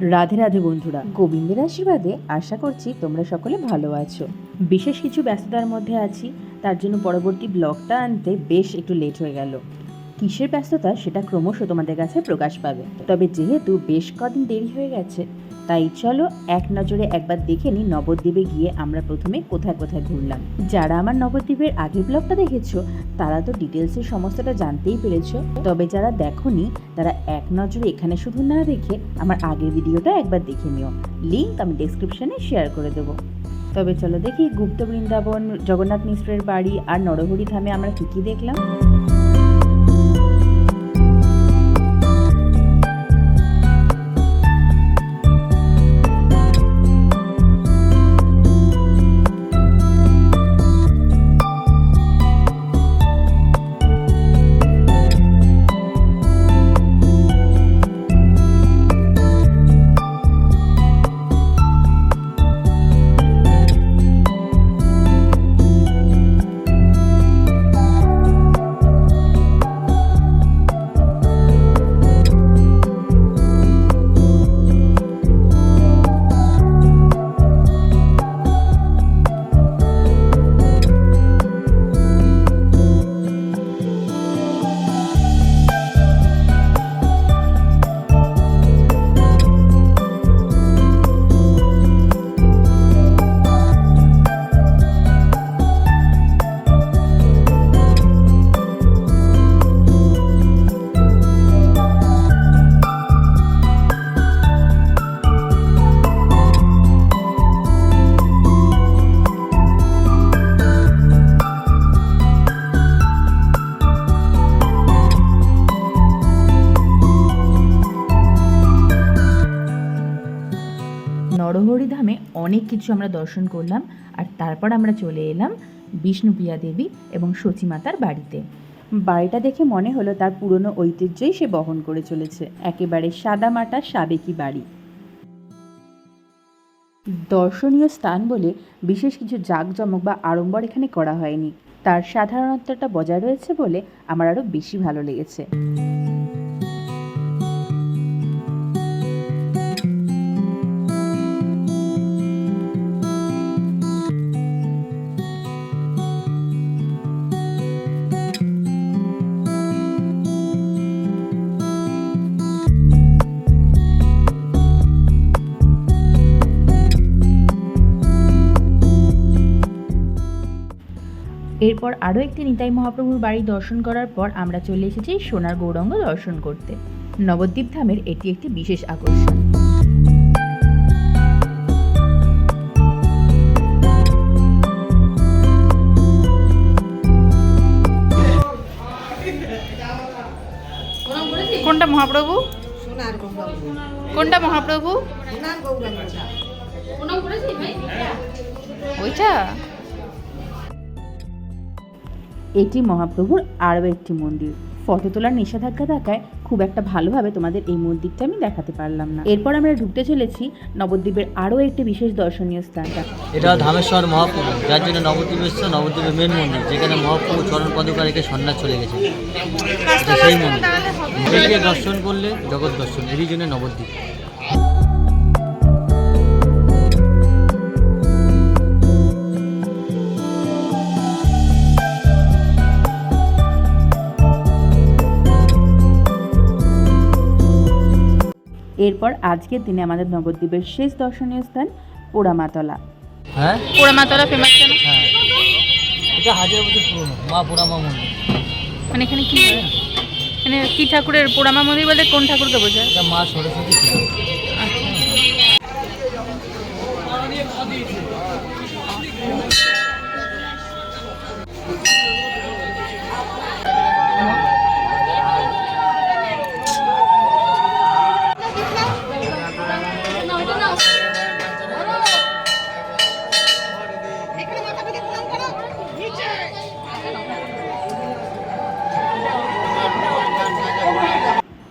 রাধে রাধে বন্ধুরা, গোবিন্দের আশীর্বাদে আশা করছি তোমরা সকলে ভালো আছো। বিশেষ কিছু ব্যস্ততার মধ্যে আছি, তার জন্য পরবর্তী ব্লগটা আনতে বেশ একটু লেট হয়ে গেল। কিসের ব্যস্ততা সেটা ক্রমশ তোমাদের কাছে প্রকাশ পাবে। তবে যেহেতু বেশ কদিন দেরি হয়ে গেছে তাই চলো এক নজরে একবার দেখে নিই নবদ্বীপে গিয়ে আমরা প্রথমে কোথায় কোথায় ঘুরলাম। যারা আমার নবদ্বীপের আগের ব্লগটা দেখেছ, তারা তো ডিটেলসে সমস্তটা জানতেই পেরেছ। তবে যারা দেখোনি, তারা এক নজরে এখানে শুধু না দেখে আমার আগের ভিডিওটা একবার দেখে নিও। লিংক আমি ডেসক্রিপশনে শেয়ার করে দেবো। তবে চলো দেখি গুপ্ত বৃন্দাবন, জগন্নাথ মিশ্রের বাড়ি আর নরহরি ধামে আমরা কী কী দেখলাম। ধামে অনেক কিছু আমরা দর্শন করলাম, আর তারপর আমরা চলে এলাম বিষ্ণুপ্রিয়া দেবী এবং সচী মাতার বাড়িতে। বাড়িটা দেখে মনে হলো তার পুরনো ঐতিহ্যই সে বহন করে চলেছে, একেবারে সাদামাটা সাবেকি বাড়ি। দর্শনীয় স্থান বলে বিশেষ কিছু জাঁকজমক বা আড়ম্বর এখানে করা হয়নি। তার সাধারণত্বটা বজায় রয়েছে বলে আমার আরও বেশি ভালো লেগেছে। এরপর আরও একটি নিতাই মহাপ্রভুর বাড়ি দর্শন করার পর আমরা চলে এসেছি সোনার গৌরঙ্গ দর্শন করতে। নবদ্বীপ ধামের এটি একটি বিশেষ আকর্ষণ। কোনটা মহাপ্রভু? কোনটা মহাপ্রভু? ওইটা? এটি মহাপ্রভুর আরও একটি মন্দির। ফটো তোলার নিষেধাজ্ঞা থাকায় খুব একটা ভালোভাবে তোমাদের এই মন্দিরটা আমি দেখাতে পারলাম না। এরপর আমরা ঢুকতে চলেছি নবদ্বীপের আরও একটি বিশেষ দর্শনীয় স্থানটা এটা ধামেশ্বর মহাপ্রভু, যার জন্য নবদ্বীপেশ্বর নবদ্বীপের মেন মন্দির, যেখানে মহাপ্রভু চরণ পদকা রেখে সন্ন্যাস চলে গেছে। সেই মন্দির। দর্শন করলে জগৎ দর্শন, এরই জন্য নবদ্বীপ। এরপর আজকের দিনে আমাদের নবদ্বীপের শেষ দর্শনীয় স্থান পোড়ামাতলা। হ্যাঁ? পোড়ামাতলা ফেমাস কেন? হ্যাঁ। এটা হাজার বছর পুরনো মা পোড়ামা মন্দির। মানে এখানে কি? মানে কি ঠাকুরের পোড়ামা মন্দির বলতে কোন ঠাকুরকে বোঝায়? এটা মা সরস্বতী ছিল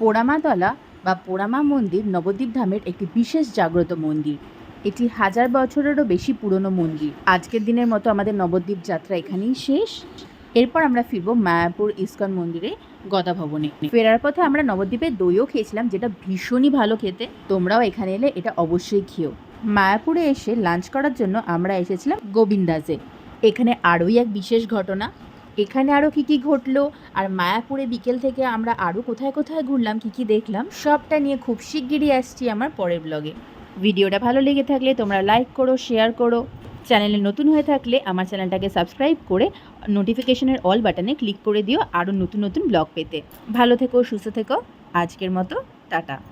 পোড়ামাতলা বা পোড়ামা মন্দির নবদ্বীপ ধামের একটি বিশেষ জাগ্রত মন্দির। এটি হাজার বছরেরও বেশি পুরনো মন্দির। আজকের দিনের মতো আমাদের নবদ্বীপ যাত্রা এখানেই শেষ। এরপর আমরা ফিরব মায়াপুর ইস্কন মন্দিরে গদা ভবনে ফেরার পথে আমরা নবদ্বীপের দইও খেয়েছিলাম, যেটা ভীষণই ভালো খেতে। তোমরাও এখানে এলে এটা অবশ্যই খেও। মায়াপুরে এসে লাঞ্চ করার জন্য আমরা এসেছিলাম গোবিন্দাজে। এখানে আরোই এক বিশেষ ঘটনা। এখানে আরও কী কী ঘটলো? আর মায়াপুরে বিকেল থেকে আমরা আরও কোথায় কোথায় ঘুরলাম, কী কী দেখলাম, সবটা নিয়ে খুব শিগগিরই আসছি আমার পরের ব্লগে ভিডিওটা ভালো লেগে থাকলে তোমরা লাইক করো শেয়ার করো। চ্যানেলে নতুন হয়ে থাকলে আমার চ্যানেলটাকে সাবস্ক্রাইব করে নোটিফিকেশনের অল বাটনে ক্লিক করে দিও আরও নতুন নতুন ব্লগ পেতে। ভালো থেকো, সুস্থ থেকো। আজকের মতো, টাটা।